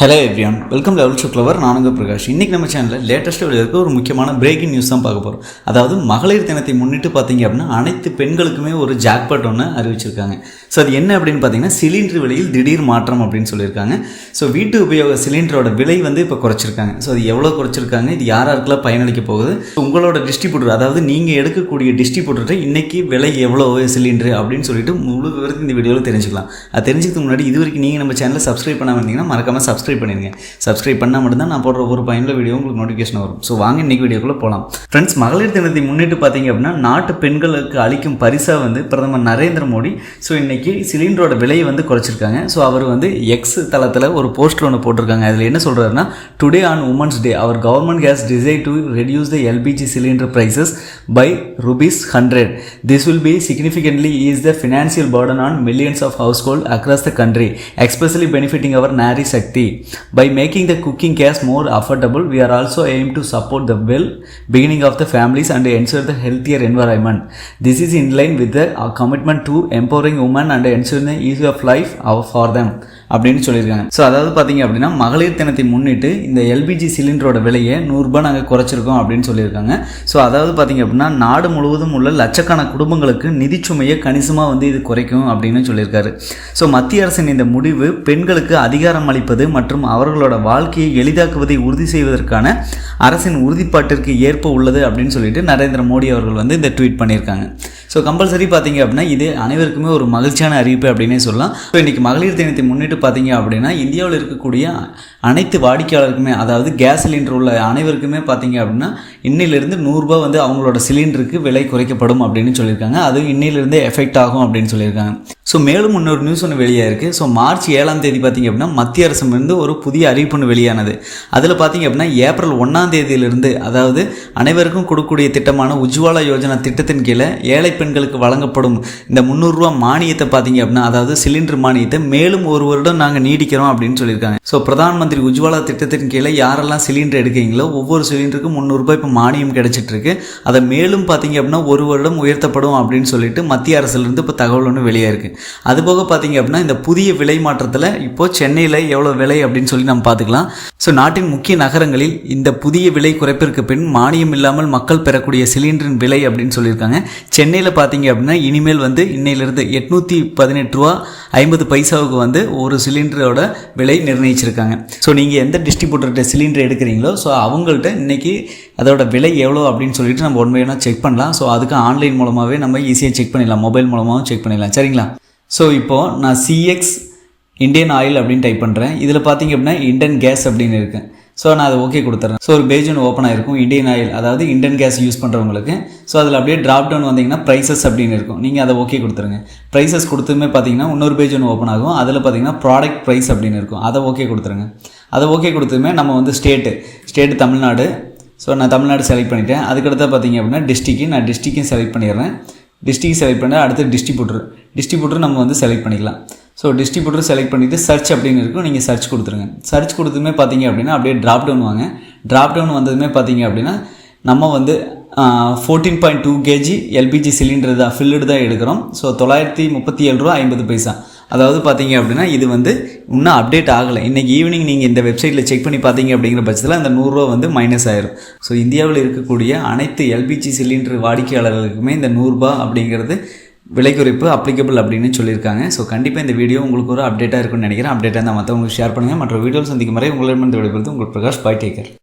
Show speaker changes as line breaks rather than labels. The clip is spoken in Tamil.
Hello everyone welcome level show clever நானுங்க பிரகாஷ். இன்றைக்கி நம்ம சேனலில் லேட்டஸ்ட்டாக இருக்க ஒரு முக்கியமான பிரேக்கிங் நியூஸ் தான் பார்க்க போகிறோம் அதாவது மகளிர் தினத்தை முன்னிட்டு பார்த்தீங்க அப்படின்னா அனைத்து பெண்களுக்குமே ஒரு ஜாக்பாட் ஒன்று அறிவிச்சிருக்காங்க. ஸோ அது என்ன அப்படின்னு பார்த்தீங்கன்னா சிலிண்டர் விலையில் திடீர் மாற்றம் அப்படின்னு சொல்லியிருக்காங்க. ஸோ வீட்டு உபயோக சிலிண்டரோட விலை வந்து இப்போ குறைச்சிருக்காங்க. ஸோ அது எவ்வளோ குறைச்சிருக்காங்க? இது யார் யாருக்கெல்லாம் பயனளிக்க போகுது? உங்களோட டிஸ்ட்ரிபியூட்டர் அதாவது நீங்கள் எடுக்கக்கூடிய டிஸ்ட்ரிபியூட்டர் இன்றைக்கி விலை எவ்வளோ சிலிண்டர் அப்படின்னு சொல்லிட்டு முழு விவரத்தை இந்த வீடியோவில் தெரிஞ்சுக்கலாம். அது தெரிஞ்சுக்கிறதுக்கு முன்னாடி இது வரைக்கும் நீங்கள் நம்ம சேனலை சப்ஸ்கிரைப் பண்ணாமல் இருந்தீங்கன்னா மறக்காமல் சப்ஸ்கிரைப் பண்ணிடுங்க சப்ஸ்கிரைப் பண்ணால் மட்டும்தான் நான் போடுற ஒரு பயனுள்ள வீடியோ உங்களுக்கு நோட்டிஃபிகேஷன் வரும். ஸோ வாங்க இன்னைக்கு வீடியோக்குள்ளே போகலாம் ஃப்ரெண்ட்ஸ் மகளிர் தினத்தை முன்னிட்டு பார்த்தீங்க அப்படின்னா நாட்டு பெண்களுக்கு அளிக்கும் பரிசாக வந்து பிரதமர் நரேந்திர மோடி. ஸோ இன்னைக்கு சிலிண்டரோட விலையை வந்து குறைச்சிருக்காங்க. ஸோ அவர் வந்து எக்ஸ் தளத்தில் ஒரு போஸ்டர் ஒன்று போட்டிருக்காங்க. அதில் என்ன சொல்கிறாருன்னா today on women's day our government has decide to reduce the LPG cylinder prices by rupees 100 this will be significantly the financial burden on millions of household across the country especially benefiting our Nari Shakti by making the cooking gas more affordable we are also aim to support the well beginning of the families and ensure the healthier environment. This is in line with the uh, commitment to empowering women and ensuring the ease of life for them அப்படின்னு சொல்லியிருக்காங்க. ஸோ அதாவது பார்த்தீங்க அப்படின்னா மகளிர் தினத்தை முன்னிட்டு இந்த எல்பிஜி சிலிண்டரோட விலையை நூறுரூபா நாங்கள் குறைச்சிருக்கோம் அப்படின்னு சொல்லியிருக்காங்க. ஸோ அதாவது பார்த்தீங்க அப்படின்னா நாடு முழுவதும் உள்ள லட்சக்கணக்கான குடும்பங்களுக்கு நிதிச்சுமையை கணிசமாக வந்து இது குறைக்கும் அப்படின்னு சொல்லியிருக்காரு. ஸோ மத்திய அரசின் இந்த முடிவு பெண்களுக்கு அதிகாரம் அளிப்பது மற்றும் அவர்களோட வாழ்க்கையை எளிதாக்குவதை உறுதி செய்வதற்கான அரசின் உறுதிப்பாட்டிற்கு ஏற்ப உள்ளது அப்படின்னு சொல்லிட்டு நரேந்திர மோடி அவர்கள் வந்து இந்த ட்வீட் பண்ணியிருக்காங்க. ஸோ கம்பல்சரி பார்த்தீங்க அப்படின்னா இது அனைவருக்குமே ஒரு மகிழ்ச்சியான அறிவிப்பு அப்படின்னே சொல்லலாம். ஸோ இன்றைக்கி மகளிர் தினத்தை முன்னிட்டு பார்த்தீங்க அப்படின்னா இந்தியாவில் இருக்கக்கூடிய அனைத்து வாடிக்கையாளருக்குமே அதாவது கேஸ் சிலிண்டர் உள்ள அனைவருக்குமே பார்த்தீங்க அப்படின்னா இன்னிலிருந்து நூறுரூபா வந்து அவங்களோட சிலிண்டருக்கு விலை குறைக்கப்படும் அப்படின்னு சொல்லியிருக்காங்க. அது இன்னிலிருந்தே எஃபெக்ட் ஆகும் அப்படின்னு சொல்லியிருக்காங்க. ஸோ மேலும் இன்னொரு நியூஸ் ஒன்று வெளியாக இருக்குது ஸோ மார்ச் ஏழாம் தேதி பார்த்தீங்க அப்படின்னா மத்திய அரசு இருந்து ஒரு புதிய அறிவிப்பு ஒன்று வெளியானது. அதில் பார்த்தீங்க அப்படின்னா ஏப்ரல் ஒன்றாம் தேதியிலிருந்து அதாவது அனைவருக்கும் கொடுக்கக்கூடிய திட்டமான உஜ்வாலா யோஜனா திட்டத்தின் கீழே ஏழை பெண்களுக்கு வழங்கப்படும் இந்த முந்நூறுரூவா மானியத்தை பார்த்தீங்க அப்படின்னா அதாவது சிலிண்டர் மானியத்தை மேலும் ஒரு வருடம் நாங்கள் நீடிக்கிறோம் அப்படின்னு சொல்லியிருக்காங்க. ஸோ பிரதான் மந்திரி உஜ்வாலா திட்டத்தின் கீழே யாரெல்லாம் சிலிண்டர் எடுக்கிறீங்களோ ஒவ்வொரு சிலிண்டருக்கும் முந்நூறுரூபா இப்போ மானியம் கிடைச்சிட்டு இருக்கு அதை மேலும் பார்த்தீங்க அப்படின்னா ஒரு வருடம் உயர்த்தப்படும் அப்படின்னு சொல்லிட்டு மத்திய அரசுலேருந்து இப்போ தகவல் ஒன்று வெளியே இருக்குது அதுபோக பார்த்தீங்க அப்படின்னா இந்த புதிய விலை மாற்றத்தில் இப்போ சென்னையில் எவ்வளோ விலை அப்படின்னு சொல்லி நம்ம பார்த்துக்கலாம் ஸோ நாட்டின் முக்கிய நகரங்களில் இந்த புதிய விலை குறைப்பிற்கு பின் மானியம் இல்லாமல் மக்கள் பெறக்கூடிய சிலிண்டரின் விலை அப்படின்னு சொல்லியிருக்காங்க. சென்னையில் பார்த்தீங்க அப்படின்னா இனிமேல் வந்து இன்னையிலிருந்து எட்நூற்றி பதினெட்டு ரூபா ஐம்பது பைசாவுக்கு வந்து ஒரு சிலிண்டரோட விலை நிர்ணயிச்சிருக்காங்க. ஸோ நீங்கள் எந்த டிஸ்ட்ரிபியூட்டர்கிட்ட சிலிண்டர் எடுக்கிறீங்களோ ஸோ அவங்கள்ட்ட இன்றைக்கி அதோட விலை எவ்வளோ அப்படின்னு சொல்லிட்டு நம்ம ஒன்மையான செக் பண்ணலாம். ஸோ அதுக்கு ஆன்லைன் மூலமாகவே நம்ம ஈஸியாக செக் பண்ணிடலாம். மொபைல் மூலமாகவும் செக் பண்ணிடலாம். சரிங்களா? ஸோ இப்போது நான் சிஎக்ஸ் இந்தியன் ஆயில் அப்படின்னு டைப் பண்ணுறேன் இதில் பார்த்தீங்க அப்படின்னா இண்டியன் கேஸ் அப்படின்னு இருக்குது ஸோ நான் அதை ஓகே கொடுத்துறேன். ஸோ ஒரு பேஜ் ஒன்று ஓப்பன் ஆயிருக்கும். இண்டியன் ஆயில் அதாவது இண்டியன் கேஸ் யூஸ் பண்ணுறவங்களுக்கு ஸோ அதில் அப்படியே ட்ராப் டவுன் வந்தீங்கன்னா ப்ரைசஸ் அப்படின்னு இருக்கும். நீங்கள் அதை ஓகே கொடுத்துருங்க. ப்ரைசஸ் கொடுத்துமே பார்த்தீங்கன்னா இன்னொரு பேஜ் ஒன்று ஓப்பன் ஆகும். அதில் பார்த்தீங்கன்னா ப்ராடக்ட் ப்ரைஸ் அப்படின்னு இருக்கும். அதை ஓகே கொடுத்துருங்க. அதை ஓகே கொடுத்துமே நம்ம வந்து ஸ்டேட்டு ஸ்டேட்டு தமிழ்நாடு. ஸோ நான் தமிழ்நாடு செலக்ட் பண்ணிட்டேன். அதுக்கடுத்து பார்த்தீங்க அப்படின்னா டிஸ்ட்ரிக்கு நான் டிஸ்ட்ரிக்கையும் செலக்ட் பண்ணிடுறேன். டிஸ்ட்ரிக் செலக்ட் பண்ண அடுத்து டிஸ்ட்ரிபியூட்டர் டிஸ்ட்ரிபியூட்டர் நம்ம வந்து செலக்ட் பண்ணிக்கலாம். ஸோ டிஸ்ட்ரிபியூட்டர் செலக்ட் பண்ணிவிட்டு சர்ச் அப்படின்னு இருக்கும். நீங்கள் சர்ச் கொடுத்துருங்க. சர்ச் கொடுத்துமே பார்த்தீங்க அப்படின்னா அப்படியே ட்ராப் டவுன் வாங்க. ட்ராப் டவுன் வந்ததுமே பார்த்தீங்க அப்படின்னா நம்ம வந்து fourteen point two KG LPG cylinder தான் ஃபில்டு தான் எடுக்கிறோம். ஸோ தொள்ளாயிரத்தி முப்பத்தி ஏழு ரூபா ஐம்பது பைசா. அதாவது பார்த்தீங்க அப்படின்னா இது வந்து இன்னும் அப்டேட் ஆகலை. இன்றைக்கி ஈவினிங் நீங்கள் இந்த வெப்சைட்டில் செக் பண்ணி பார்த்தீங்க அப்படிங்கிற பட்சத்தில் அந்த நூறுரூவா வந்து மைனஸ் ஆயிரும். ஸோ இந்தியாவில் இருக்கக்கூடிய அனைத்து எல்பிஜி சிலிண்டர் வாடிக்கையாளர்களுக்குமே இந்த நூறுரூபா அப்படிங்கிறது விலை குறிப்பு அப்ளிகபிள் அப்படின்னு சொல்லியிருக்காங்க. ஸோ கண்டிப்பாக இந்த வீடியோ உங்களுக்கு ஒரு அப்டேட்டாக இருக்கும்னு நினைக்கிறேன். அப்டேட்டாக இருந்தால் மற்றவங்களுக்கு ஷேர் பண்ணுங்கள் மற்ற வீடியோ சந்திக்கும் வரை உங்களிடமிருந்து விடைபெறுது உங்கள் பிரகாஷ் பாய் டேக்கர்